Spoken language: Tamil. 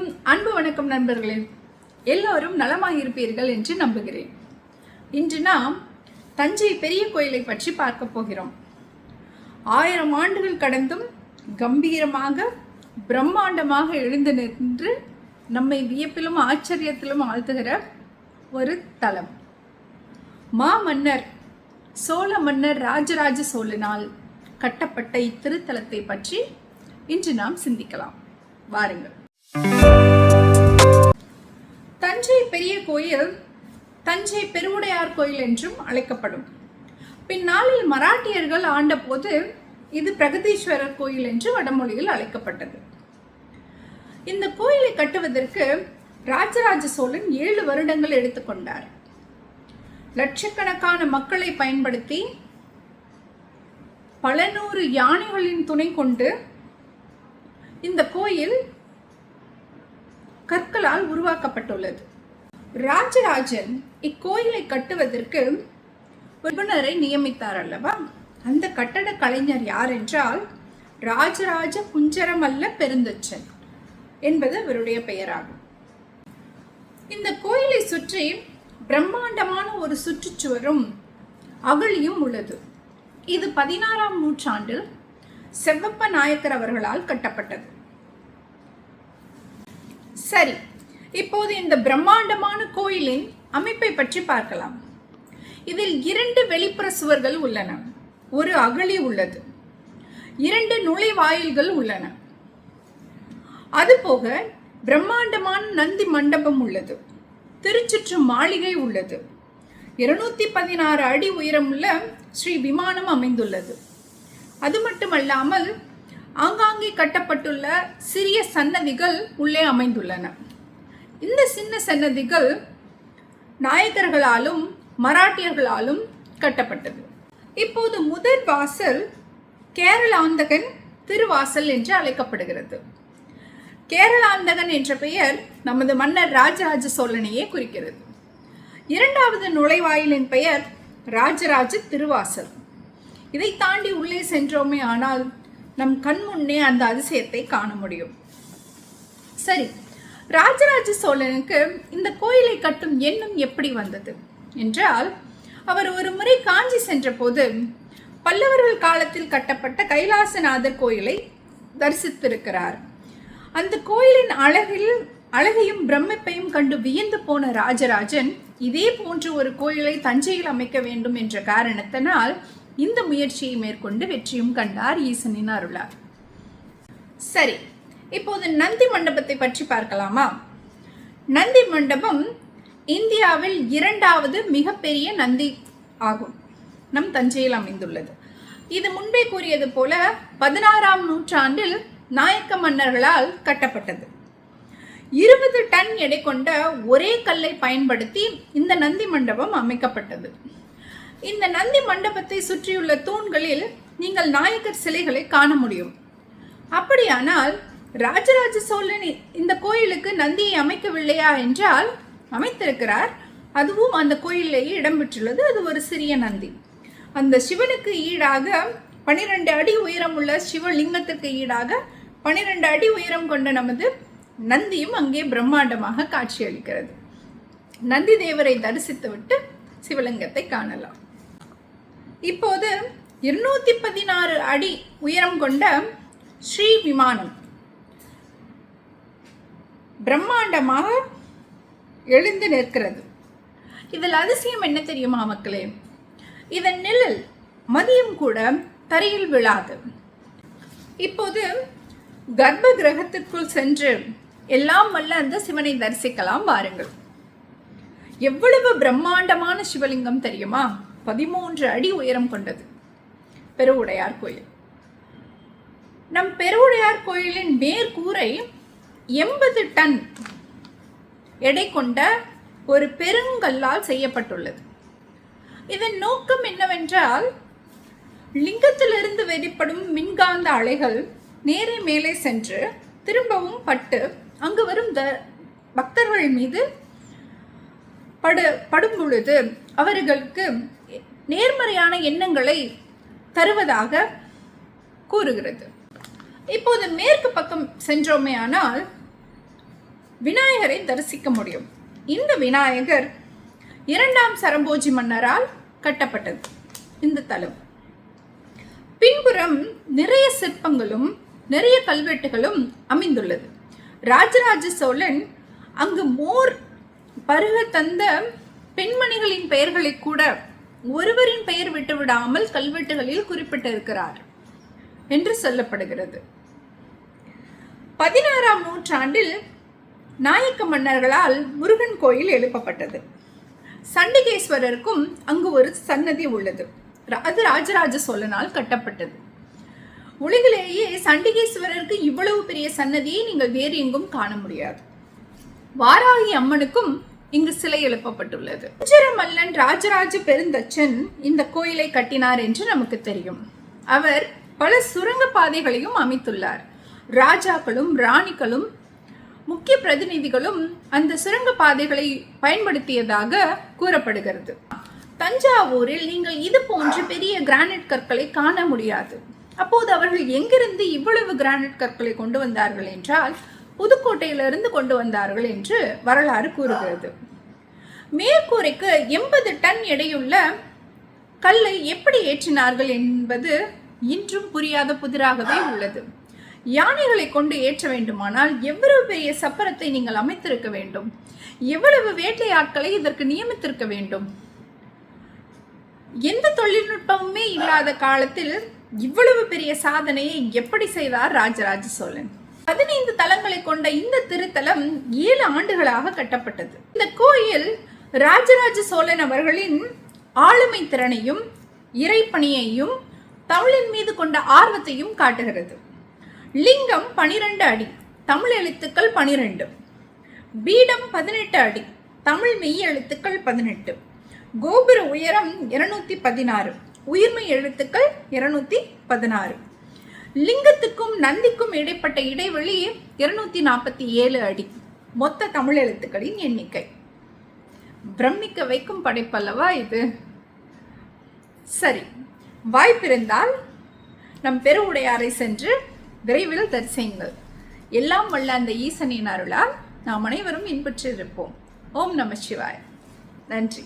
அனைவருக்கும் அன்பு வணக்கம் நண்பர்களே. எல்லோரும் நலமாக இருப்பீர்கள் என்று நம்புகிறேன். இன்று நாம் தஞ்சை பெரிய கோயிலை பற்றி பார்க்க போகிறோம். ஆயிரம் ஆண்டுகள் கடந்தும் கம்பீரமாக பிரம்மாண்டமாக எழுந்து நின்று நம்மை வியப்பிலும் ஆச்சரியத்திலும் ஆழ்த்துகிற ஒரு தலம். மா மன்னர் சோழ மன்னர் ராஜராஜ சோழனால் கட்டப்பட்ட இத்திருத்தலத்தை பற்றி இன்று நாம் சிந்திக்கலாம். வாருங்கள். பெரிய கோயில் தஞ்சை பெருவுடையார் கோயில் என்றும் அழைக்கப்படும். பின்னாளில் மராட்டியர்கள் ஆண்டபோது இது பிரகதீஸ்வரர் கோயில் என்று வடமொழியில் அழைக்கப்பட்டது. இந்த கோயிலை கட்டுவதற்கு ராஜராஜ சோழன் ஏழு வருடங்கள் எடுத்துக்கொண்டார் லட்சக்கணக்கான மக்களை பயன்படுத்தி பல நூறு யானைகளின் துணை கொண்டு இந்த கோயில் கற்களால் உருவாக்கப்பட்டுள்ளது. ராஜராஜன் இக்கோயிலை கட்டுவதற்கு நிபுணரை நியமித்தார் அல்லவா? அந்த கட்டட கலைஞர் யார் என்றால் ராஜராஜ குஞ்சரமல்ல பெருந்தச்சன் என்பது அவருடைய பெயராகும். இந்த கோயிலை சுற்றி பிரம்மாண்டமான ஒரு சுற்றுச்சுவரும் அகழியும் உள்ளது. இது பதினாறாம் நூற்றாண்டில் செவ்வப்ப நாயக்கர் அவர்களால் கட்டப்பட்டது. சரி இப்போது இந்த பிரம்மாண்டமான கோயிலின் அமைப்பை பற்றி பார்க்கலாம். இதில் இரண்டு வெளிப்புற சுவர்கள் உள்ளன. ஒரு அகழி உள்ளது. இரண்டு நுழைவாயில்கள் உள்ளன. அதுபோக பிரம்மாண்டமான நந்தி மண்டபம் உள்ளது. திருச்சுற்று மாளிகை உள்ளது. இருநூத்தி பதினாறு அடி உயரமுள்ள ஸ்ரீ விமானம் அமைந்துள்ளது. அது மட்டுமல்லாமல் ஆங்காங்கே கட்டப்பட்டுள்ள சிறிய சன்னதிகள் உள்ளே அமைந்துள்ளன. இந்த சின்ன சன்னதிகள் நாயக்கர்களாலும் மராட்டியர்களாலும் கட்டப்பட்டது. இப்போது முதற் வாசல் கேரளாந்தகன் திருவாசல் என்று அழைக்கப்படுகிறது. கேரளாந்தகன் என்ற பெயர் நமது மன்னர் ராஜராஜ சோழனையே குறிக்கிறது. இரண்டாவது நுழைவாயிலின் பெயர் ராஜராஜ திருவாசல். இதை தாண்டி உள்ளே சென்றோமே ஆனால் நம் கண் முன்னே அந்த அதிசயத்தை காண முடியும். சரி ராஜராஜ சோழனுக்கு இந்த கோயிலை கட்டும் எண்ணம் எப்படி வந்தது? என்றால் அவர் ஒரு முறை காஞ்சி சென்றபோது பல்லவர்கள் காலத்தில் கட்டப்பட்ட கைலாசநாதர் கோயிலை தரிசித்திருக்கிறார். அந்த கோயிலின் அழகில் அழகையும் பிரமிப்பையும் கண்டு வியந்து போன ராஜராஜன் இதே போன்ற ஒரு கோயிலை தஞ்சையில் அமைக்க வேண்டும் என்ற காரணத்தினால் இந்த முயற்சியை மேற்கொண்டு வெற்றியும் கண்டார் ஈசனின் அருளார் சரி இப்போது நந்தி மண்டபத்தை பற்றி பார்க்கலாமா? நந்தி மண்டபம் இந்தியாவில் இரண்டாவது மிகப்பெரிய நந்தி ஆகும். நம் தஞ்சையில் அமைந்துள்ளது. இது முன்பே கூறியது போல பதினாறாம் நூற்றாண்டில் நாயக்க மன்னர்களால் கட்டப்பட்டது. இருபது டன் எடை கொண்ட ஒரே கல்லை பயன்படுத்தி இந்த நந்தி மண்டபம் அமைக்கப்பட்டது. இந்த நந்தி மண்டபத்தை சுற்றியுள்ள தூண்களில் நீங்கள் நாயக்கர் சிலைகளை காண முடியும். அப்படியானால் ராஜராஜ சோழன் இந்த கோயிலுக்கு நந்தியை அமைக்கவில்லையா என்றால் அமைத்திருக்கிறார். அதுவும் அந்த கோயிலேயே இடம்பெற்றுள்ளது அது ஒரு சிறிய நந்தி. அந்த சிவனுக்கு ஈடாக பனிரெண்டு அடி உயரம் உள்ள சிவலிங்கத்திற்கு ஈடாக பனிரெண்டு அடி உயரம் கொண்ட நமது நந்தியும் அங்கே பிரம்மாண்டமாக காட்சியளிக்கிறது. நந்தி தேவரை தரிசித்துவிட்டு சிவலிங்கத்தை காணலாம். இப்போது இருநூத்தி பதினாறு அடி உயரம் கொண்ட ஸ்ரீ விமானம் பிரம்மாண்டமாக எழுந்து நிற்கிறது. இதில் அதிசயம் என்ன தெரியுமா மக்களே? இதன் நிழல் மதியம் கூட தரையில் விழாது. இப்போது கர்ப்ப கிரகத்திற்குள் சென்று எல்லாம் வல்ல அந்த சிவனை தரிசிக்கலாம் வாருங்கள். எவ்வளவு பிரம்மாண்டமான சிவலிங்கம் தெரியுமா? பதிமூன்று அடி உயரம் கொண்டது. பெருவுடையார் கோயில். நம் பெருவுடையார் கோயிலின் மேற்கூரை எண்பது டன் எடை கொண்ட ஒரு பெருங்கல்லால் செய்யப்பட்டுள்ளது. இதன் நோக்கம் என்னவென்றால் லிங்கத்திலிருந்து வெளிப்படும் மின்காந்த அலைகள் நேரே மேலே சென்று திரும்பவும் பட்டு அங்கு வரும் த பக்தர்கள் மீது படு படும் பொழுது அவர்களுக்கு நேர்மறையான எண்ணங்களை தருவதாக கூறுகிறது. இப்போது மேற்கு பக்கம் சென்றோமே ஆனால் விநாயகரை தரிசிக்க முடியும். இந்த விநாயகர் இரண்டாம் சரம்போஜி மன்னரால் கட்டப்பட்டது. இந்த தலம். பின்புறம் நிறைய சிற்பங்களும் நிறைய கல்வெட்டுகளும் அமைந்துள்ளது. ராஜராஜ சோழன் அங்கு மோர் பருக தந்த பெண்மணிகளின் பெயர்களை கூட ஒருவரின் பெயர் விட்டுவிடாமல் கல்வெட்டுகளில் குறிப்பிட்டிருக்கிறார் என்று சொல்லப்படுகிறது. பதினாறாம் நூற்றாண்டில் நாயக்க மன்னர்களால் முருகன் கோயில் எழுப்பப்பட்டது. சண்டிகேஸ்வரருக்கும் அங்கு ஒரு சன்னதி உள்ளது. அது ராஜராஜ சோழனால் கட்டப்பட்டது. உலகிலேயே சண்டிகேஸ்வரருக்கு இவ்வளவு பெரிய சன்னதியை நீங்கள் வேறு எங்கும் காண முடியாது. வாராகி அம்மனுக்கும் இங்கு சிலை எழுப்பப்பட்டுள்ளது. மல்லன் ராஜராஜ பெருந்தச்சன் இந்த கோயிலை கட்டினார் என்று நமக்கு தெரியும். அவர் பல சுரங்க பாதைகளையும் அமைத்துள்ளார். ராஜாக்களும் ராணிகளும் முக்கிய பிரதிநிதிகளும் அந்த சுரங்க பாதைகளை பயன்படுத்தியதாக கூறப்படுகிறது. தஞ்சாவூரில் நீங்கள் இது போன்ற பெரிய கிரானைட் கற்களை காண முடியாது. அப்போது அவர்கள் எங்கிருந்து இவ்வளவு கிரானைட் கற்களை கொண்டு வந்தார்கள் என்றால் புதுக்கோட்டையிலிருந்து கொண்டு வந்தார்கள் என்று வரலாறு கூறுகிறது. மேற்கூரைக்கு எண்பது டன் எடையுள்ள கல்லை எப்படி ஏற்றினார்கள் என்பது இன்றும் புரியாத புதிராகவே உள்ளது. யானைகளை கொண்டு ஏற்ற வேண்டுமானால் எவ்வளவு பெரிய சப்பரத்தை நீங்கள் அமைத்திருக்க வேண்டும்? எவ்வளவு வேட்டையாட்களை இதற்கு நியமித்திருக்க வேண்டும்? எந்த தொழில்நுட்பமுமே இல்லாத காலத்தில் இவ்வளவு பெரிய சாதனையை எப்படி செய்தார் ராஜராஜ சோழன்? பதினைந்து தலங்களை கொண்ட இந்த திருத்தலம் ஏழு ஆண்டுகளாக கட்டப்பட்டது. இந்த கோயில் ராஜராஜ சோழன் அவர்களின் ஆளுமை திறனையும் இறைப்பணியையும் தமிழின் மீது கொண்ட ஆர்வத்தையும் காட்டுகிறது. லிங்கம் பனிரெண்டு அடி தமிழ் எழுத்துக்கள் பனிரெண்டு. பீடம் பதினெட்டு அடி தமிழ் மெய் எழுத்துக்கள் பதினெட்டு. கோபுர உயரம் இருநூத்தி பதினாறு உயிர்மை எழுத்துக்கள் இருநூத்தி பதினாறு. லிங்கத்துக்கும் நந்திக்கும் இடைப்பட்ட இடைவெளி இருநூத்தி நாற்பத்தி ஏழு அடி மொத்த தமிழ் எழுத்துக்களின் எண்ணிக்கை. பிரமிக்க வைக்கும் படைப்பல்லவா இது? சரி வாய்ப்பிருந்தால் நம் பெருவுடையாரை சென்று விரைவில் தரிசையுங்கள். எல்லாம் வல்ல அந்த ஈசனின் அருளால் நாம் அனைவரும் இன்பற்றிருப்போம். ஓம் நம சிவாய். நன்றி.